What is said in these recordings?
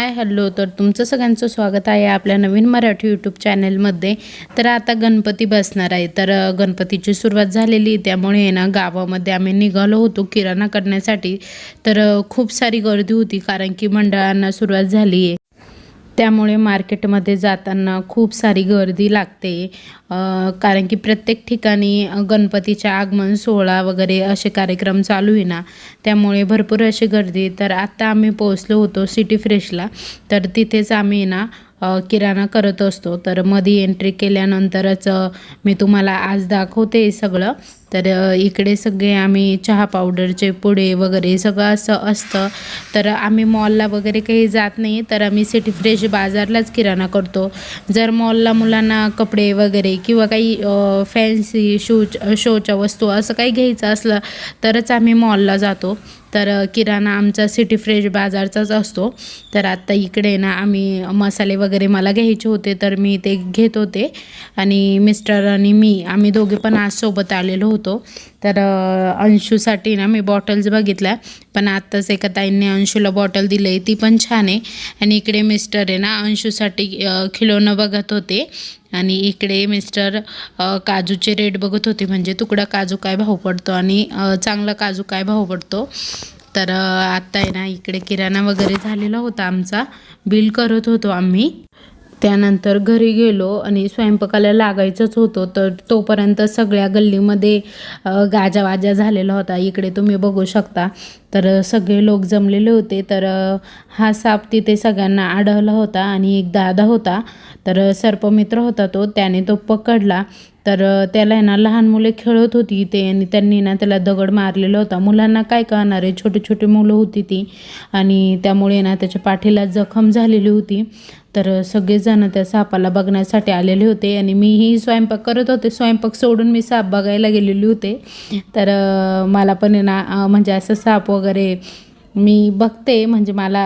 Hi hello. तर तुमचं सगळ्यांचं स्वागत आहे आपल्या नवीन मराठी यूट्यूब चॅनलमध्ये तर आता गणपती बसणार आहे. तर गणपतीची सुरुवात झालेली. त्यामुळे आहे ना गावामध्ये आम्ही निघालो होतो किराणा करण्यासाठी. तर खूप सारी गर्दी होती कारण की मंडळांना सुरुवात झाली आहे त्यामुळे मार्केटमध्ये जाताना खूप सारी गर्दी लागते. कारण की प्रत्येक ठिकाणी गणपतीच्या आगमन सोहळा वगैरे असे कार्यक्रम चालू आहे ना त्यामुळे भरपूर अशी गर्दी तर आत्ता आम्ही पोहोचलो होतो सिटी फ्रेशला. तर तिथेच आम्ही ना किराणा करत असतो. तर मध्ये एंट्री केल्यानंतरच मी तुम्हाला आज दाखवते सगळं. तर इकडे सगळे आम्ही चहा पावडरचे पुडे वगैरे सगळं असं असतं. तर आम्ही मॉलला वगैरे काही जात नाही. तर आम्ही सिटी फ्रेश बाजारलाच किराणा करतो. जर मॉलला मुलांना कपडे वगैरे किंवा काही फॅन्सी शू शोच्या वस्तू असं काही घ्यायचं असलं तरच आम्ही मॉलला जातो. तर किराणा आमचा सिटी फ्रेश बाजारचाच असतो. तर आत्ता इकडे ना आम्ही मसाले वगैरे मला घ्यायचे होते तर मी ते घेत होते. आणि मिस्टर आणि मी आम्ही दोघे पण आज सोबत आलेलो होतो. तर अंशूसाठी ना मी बॉटल्स बघितल्या. पण आत्ताच एका ताईंनी अंशूला बॉटल दिलं आहे ती पण छान आहे. आणि इकडे मिस्टर आहे ना अंशूसाठी अ, खिलोनं बघत होते. आणि इकडे मिस्टर काजूचे रेट बघत होते. म्हणजे तुकडा काजू काय भाव पडतो आणि चांगला काजू काय भाव पडतो. तर आत्ता आहे ना इकडे किराणा वगैरे झालेला होता आमचा. बिल करत होतो आम्ही. त्यानंतर घरी गेलो आणि स्वयंपाकाला लागायचंच होतं तर तोपर्यंत सगळ्या गल्लीमध्ये गाजावाजा झालेला होता. इकडे तुम्ही बघू शकता. तर सगळे लोक जमलेले होते. तर हा साप तिथे सगळ्यांना आढळला होता आणि एक दादा होता. तर सर्पमित्र होता तो. त्याने तो पकडला. तर त्याला ना लहान मुले खेळत होती ते आणि त्यांनी ना त्याला दगड मारलेला होता. मुलांना काय कळणार आहे? छोटी छोटी मुलं होती ती. आणि त्यामुळे ना त्याच्या पाठीला जखम झालेली होती. तर सगळेजण त्या सापाला बघण्यासाठी आलेले होते आणि मीही स्वयंपाक करत होते. स्वयंपाक सोडून मी साप बघायला गेलेले होते. तर मला पण ना म्हणजे असं साप वगैरे मी बघते. म्हणजे मला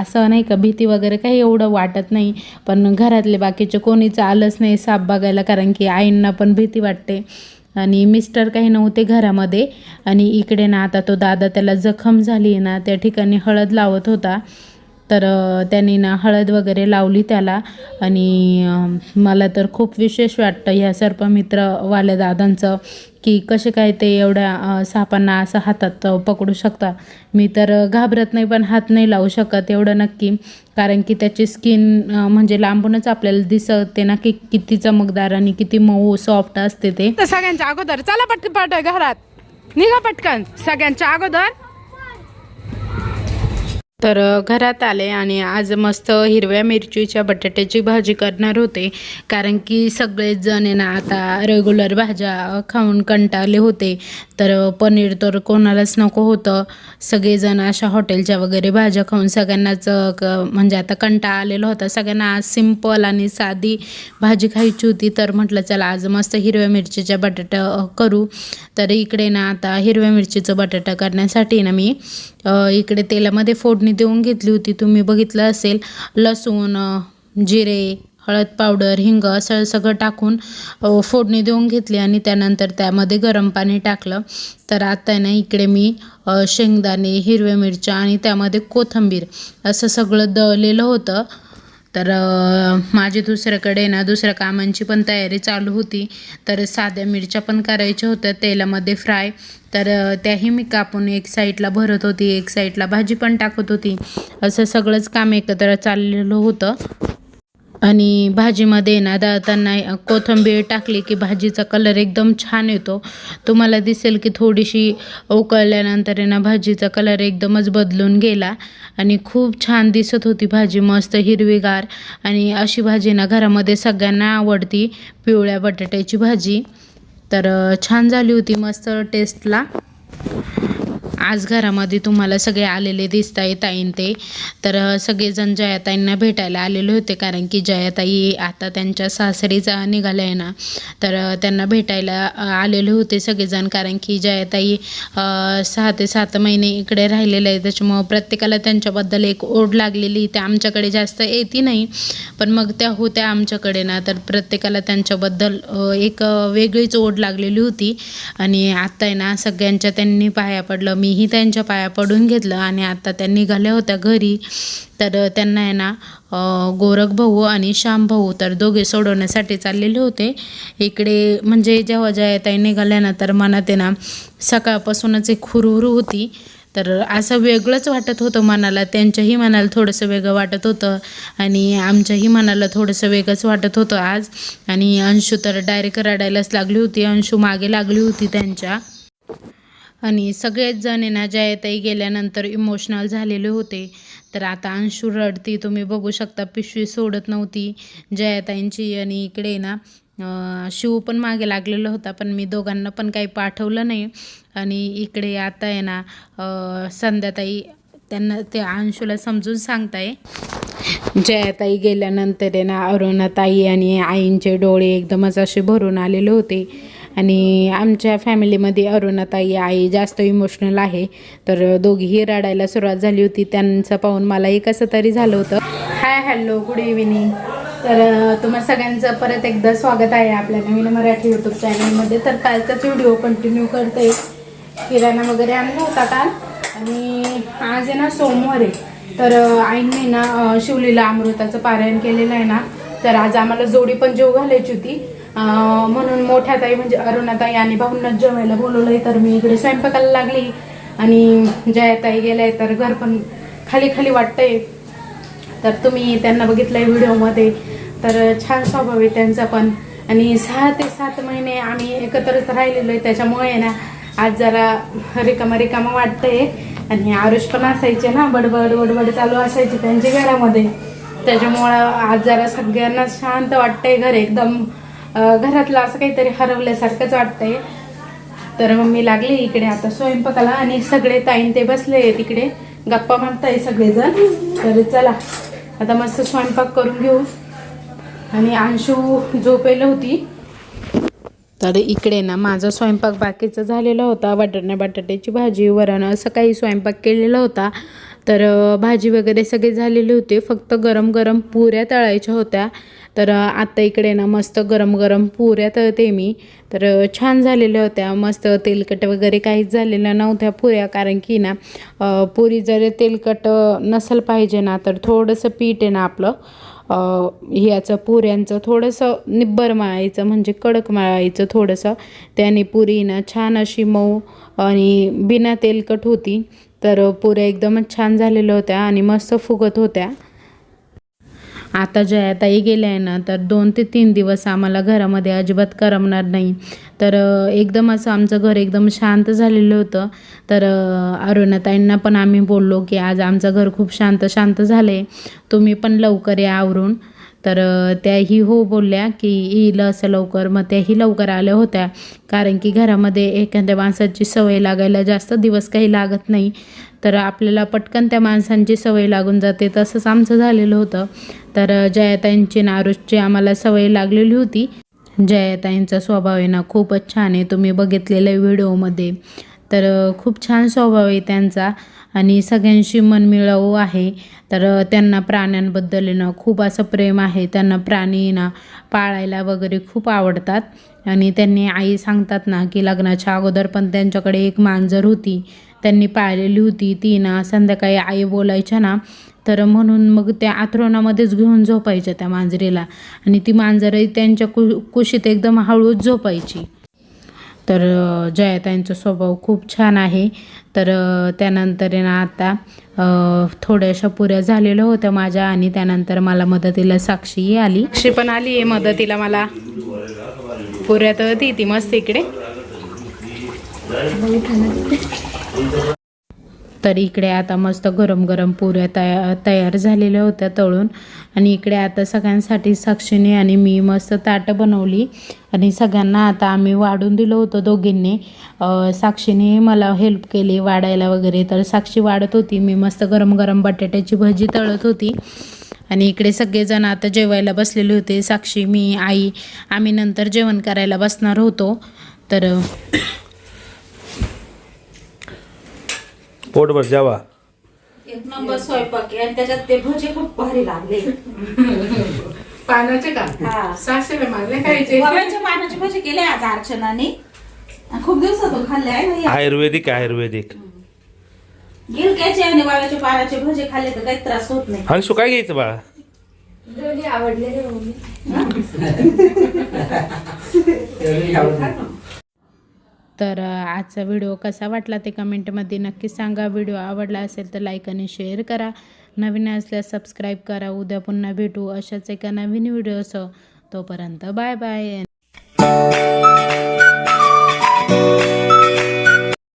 असं नाही का भीती वगैरे काही एवढं वाटत नाही. पण घरातले बाकीचे कोणीच आलंच नाही साप बघायला कारण की आईंना पण भीती वाटते. आणि मिस्टर काही नव्हते घरामध्ये. आणि इकडे ना आता तो दादा त्याला जखम झाली आहे ना त्या ठिकाणी हळद लावत होता. तर त्यांनी ना हळद वगैरे लावली त्याला आणि मला तर खूप विशेष वाटतं ह्या सर्पमित्रवाल्या दादांचं की कसे काय ते एवढ्या सापांना असं हातात पकडू शकता मी तर घाबरत नाही पण हात नाही लावू शकत एवढं नक्की. कारण की त्याची स्किन म्हणजे लांबूनच आपल्याला दिसते ना की किती चमकदार आणि किती मऊ सॉफ्ट असते ते. तर सगळ्यांच्या अगोदर चला पटक पाठ घरात. निघा पटकन. सगळ्यांच्या अगोदर तर घरात आले आणि आज मस्त हिरव्या मिरचीच्या बटाट्याची भाजी करणार होते. कारण की सगळेच जण आहे ना आता रेग्युलर भाज्या खाऊन कंटाळले होते. तर पनीर तर कोणालाच नको होतं. सगळेजण अशा हॉटेलच्या वगैरे भाज्या खाऊन सगळ्यांनाच क म्हणजे आता कंटाळा आलेला होता. सगळ्यांना आज सिंपल आणि साधी भाजी खायची होती. तर म्हटलं चला आज मस्त हिरव्या मिरचीच्या बटाटा करू. तर इकडे ना आता हिरव्या मिरचीचं बटाटा करण्यासाठी ना मी इकडे तेलामध्ये फोडणी देऊन घेतली होती. तुम्ही बघितलं असेल लसूण जिरे हळद पावडर हिंग असं सगळं टाकून फोडणी देऊन घेतली आणि त्यानंतर त्यामध्ये गरम पाणी टाकलं. तर आता ना इकडे मी शेंगदाणे हिरव्या मिरच्या आणि त्यामध्ये कोथिंबीर असं सगळं दळलेलं होतं. तर माझी दुसऱ्याकडे ना दुसऱ्या कामांची पण तयारी चालू होती. तर साध्या मिरच्या पण करायच्या होत्या तेलामध्ये फ्राय. तर त्याही मी कापून एक साईडला भरत होती एक साईडला भाजी पण टाकत होती. असं सगळंच काम एकत्र चाललेलं होतं. आणि भाजीमध्ये ना दळताना कोथिंबीर टाकली की भाजीचा कलर एकदम छान येतो. तुम्हाला दिसेल की थोडीशी उकळल्यानंतर ना भाजीचा कलर एकदमच बदलून गेला. आणि खूप छान दिसत होती भाजी मस्त हिरवीगार. आणि अशी भाजी ना घरामध्ये सगळ्यांना आवडती पिवळ्या बटाट्याची भाजी. तर छान झाली होती मस्त टेस्टला आज घरामध्ये तुम्हाला सगळे आलेले दिसत आहे ताईन ते. तर सगळेजण जयाताईंना भेटायला आलेले होते कारण की जयाताई आता त्यांच्या सासरीचा निघाल्या आहे ना. तर त्यांना भेटायला आलेले होते सगळेजण कारण की जयाताई सहा ते सात महिने इकडे राहिलेले आहे त्याच्यामुळं प्रत्येकाला त्यांच्याबद्दल एक ओढ लागलेली. त्या आमच्याकडे जास्त येते नाही. पण मग त्या होत्या आमच्याकडे ना. तर प्रत्येकाला त्यांच्याबद्दल एक वेगळीच ओढ लागलेली होती. आणि आता आहे ना सगळ्यांच्या त्यांनी पाया पडलं. मी मीही त्यांच्या पाया पडून घेतलं आणि आता त्या निघाल्या होत्या घरी. तर त्यांना आहे ना गोरख भाऊ आणि श्याम भाऊ तर दोघे सोडवण्यासाठी चाललेले होते. इकडे म्हणजे जेव्हा जयाताई निघाल्या ना तर मनात आहे ना सकाळपासूनच एक हुरहुरू होती. तर असं वेगळंच वाटत होतं मनाला. त्यांच्याही मनाला थोडंसं वेगळं वाटत होतं आणि आमच्याही मनाला थोडंसं वेगळंच वाटत होतं आज. आणि अंशू तर डायरेक्ट रडायलाच लागली होती. अंशू मागे लागली होती त्यांच्या. आणि सगळेच जण आहे ना जयाताई गेल्यानंतर इमोशनल झालेले होते. तर आता अंशू रडती तुम्ही बघू शकता पिशवी सोडत नव्हती जयाताईंची. आणि इकडे ना शिव पण मागे लागलेला होता पण मी दोघांना पण काही पाठवलं नाही. आणि इकडे आता आहे ना संध्याताई त्यांना ते अंशूला समजून सांगताय. जयाताई गेल्यानंतर आहे ना अरुणाताई आणि आईंचे डोळे एकदमच असे भरून आलेले होते. आणि आमच्या फॅमिलीमध्ये अरुणाताई आई जास्त इमोशनल आहे. तर दोघीही रडायला सुरुवात झाली होती. त्यांचं पाहून मलाही कसं तरी झालं होतं. हाय हॅलो गुड इव्हिनिंग तर तुम्हाला तुम्हा सगळ्यांचं परत एकदा स्वागत आहे आपल्या नवीन मराठी यूट्यूब चॅनलमध्ये तर कालचाच व्हिडिओ कंटिन्यू करते. किराणा वगैरे आणला होता काल. आणि आज आहे ना सोमवार आहे. तर आईने ना शिवलीला अमृताचं पारायण केलेलं आहे ना. तर आज आम्हाला जोडी पण जेव घालायची होती. म्हणून मोठ्या ताई म्हणजे अरुणाताई आणि भाऊंना जेवायला बोलवलंय तर मी इकडे स्वयंपाकाला लागली. आणि जयाताई गेलाय तर घर पण खाली खाली वाटतंय. तर तुम्ही त्यांना बघितलंय व्हिडिओमध्ये. तर छान स्वभाव आहे त्यांचा पण. आणि सहा ते सात महिने आम्ही एकत्रच राहिलेलो आहे त्याच्यामुळे ना आज जरा रिकामा रिकामा वाटतंय. आणि आरुष पण असायचे ना बडबड बडबड चालू असायची त्यांच्या घरामध्ये. त्याच्यामुळं आज जरा सगळ्यांना शांत वाटतंय घर एकदम. घरातलं असं काहीतरी हरवल्यासारखंच वाटतंय. तर मग मी लागले इकडे आता स्वयंपाकाला आणि सगळे ताईन ते बसले तिकडे. गप्पा मारताय सगळेजण. तर चला आता मस्त स्वयंपाक करून घेऊ. आणि अंशू झोपेल होती. तर इकडे ना माझा स्वयंपाक बाकीचा झालेला होता. वाटाणा बटाट्याची भाजी वरण असं काही स्वयंपाक केलेला होता. तर भाजी वगैरे सगळे झालेले होते. फक्त गरम गरम पुऱ्या तळायच्या होत्या. तर आता इकडे ना मस्त गरम गरम पुऱ्या तळते मी. तर छान झालेल्या होत्या. मस्त तेलकट वगैरे काहीच झालेल्या नव्हत्या पुऱ्या. कारण की ना पुरी जर तेलकट नसेल पाहिजे ना तर थोडंसं पीठ आहे ना आपलं. ह्याचं पुऱ्यांचं थोडंसं निब्बर मळायचं म्हणजे कडक मळायचं थोडंसं. त्याने पुरी ना छान अशी मऊ आणि बिना तेलकट होती. तर पुऱ्या एकदमच छान झालेल्या होत्या आणि मस्त फुगत होत्या. आता जयाताई गेल्या आहे ना तर दोन ते तीन दिवस आम्हाला घरामध्ये अजिबात करमणार नाही. तर एकदम असं आमचं घर एकदम शांत झालेलं होतं. तर अरुणाताईंना पण आम्ही बोललो की आज आमचं घर खूप शांत शांत झालं आहे तुम्ही पण लवकर या आवरून. तर त्याही हो बोलल्या की येईल असं लवकर. मग त्याही लवकर आल्या होत्या. कारण की घरामध्ये एखाद्या माणसाची सवय लागायला जास्त दिवस काही लागत नाही. तर आपल्याला पटकन त्या माणसांची सवय लागून जाते. तसंच आमचं झालेलं होतं. तर जयाताईंची नारुषची आम्हाला सवय लागलेली होती. जयाताईंचा स्वभाव आहे ना खूपच छान आहे. तुम्ही बघितलेल्या व्हिडिओमध्ये. तर खूप छान स्वभाव आहे त्यांचा. आणि सगळ्यांशी मनमिळावू आहे. तर त्यांना प्राण्यांबद्दल ना खूप असं प्रेम आहे. त्यांना प्राणी ना पाळायला वगैरे खूप आवडतात. आणि त्यांनी आई सांगतात ना की लग्नाच्या अगोदर पण त्यांच्याकडे एक मांजर होती. त्यांनी पाळलेली होती. ती ना संध्याकाळी आई बोलायच्या ना तर म्हणून मग त्या आथरोणामध्येच घेऊन झोपायच्या त्या मांजरीला. आणि ती मांजरही त्यांच्या कु कुशीत एकदम हळूच झोपायची. तर जयाताईंचा स्वभाव खूप छान आहे. तर त्यानंतर आहे ना आता थोड्याशा पुऱ्या झालेल्या होत्या माझ्या आणि त्यानंतर मला मदतीला साक्षीही आली. साक्षी पण आली आहे मदतीला मला. पुऱ्या तर ती ती मस्त इकडे. तर इकडे आता मस्त गरम गरम पुऱ्या तया तयार झालेल्या होत्या तळून. आणि इकडे आता सगळ्यांसाठी साक्षीने आणि मी मस्त ताटं बनवली. आणि सगळ्यांना आता आम्ही वाढून दिलं होतं दोघींनी. साक्षीने मला हेल्प केली वाढायला वगैरे. तर साक्षी वाढत होती. मी मस्त गरम गरम बटाट्याची भजी तळत होती. आणि इकडे सगळेजण आता जेवायला बसलेले होते. साक्षी मी आई आम्ही नंतर जेवण करायला बसणार होतो. तर पोटभर जेवा. एक नंबर स्वयंपाक आहे. आणि त्याच्यात ते भजे खूप भारी लागले. पानाचे का? हा. सासरे मारले खायचे गव्हाच्या पानाचे भजे केले आज अर्चनाने. आणि खूप दिवसातून खाल्ले आहे हे. आयुर्वेदिक आयुर्वेदिक. गिलक्याचे आणि वाव्याचे पानाचे भजे खाल्ले तर काही त्रास होत नाही. हंशू काय घ्यायचं बाळा? तर आजचा व्हिडिओ कसा वाटला ते कमेंटमध्ये नक्की सांगा. व्हिडिओ आवडला असेल तर लाईक आणि शेअर करा. नवीन असल्यास सबस्क्राईब करा. उद्या पुन्हा भेटू अशाच एका नवीन व्हिडिओसह. तोपर्यंत बाय बाय